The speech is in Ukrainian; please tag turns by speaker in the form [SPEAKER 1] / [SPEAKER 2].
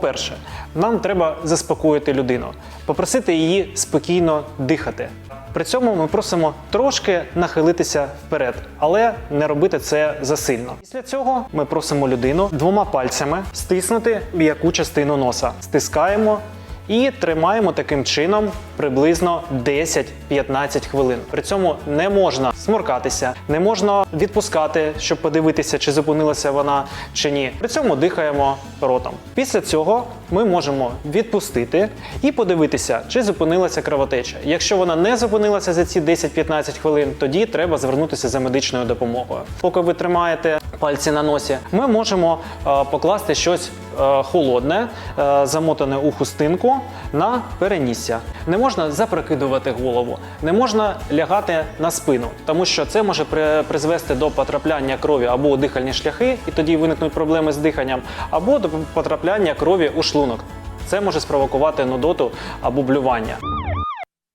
[SPEAKER 1] Перше, нам треба заспокоїти людину, попросити її спокійно дихати. При цьому ми просимо трошки нахилитися вперед, але не робити це засильно. Після цього ми просимо людину двома пальцями стиснути м'яку частину носа. Стискаємо і тримаємо таким чином приблизно 10-15 хвилин. При цьому не можна сморкатися, не можна відпускати, щоб подивитися, чи зупинилася вона чи ні. При цьому дихаємо ротом. Після цього ми можемо відпустити і подивитися, чи зупинилася кровотеча. Якщо вона не зупинилася за ці 10-15 хвилин, тоді треба звернутися за медичною допомогою. Поки ви тримаєте пальці на носі, ми можемо е, покласти щось е, холодне, е, замотане у хустинку на перенісся. Не можна запрокидувати голову, не можна лягати на спину, тому що це може при- призвести до потрапляння крові або у дихальні шляхи, і тоді виникнуть проблеми з диханням, або до потрапляння крові у шлунок. Це може спровокувати нудоту або блювання.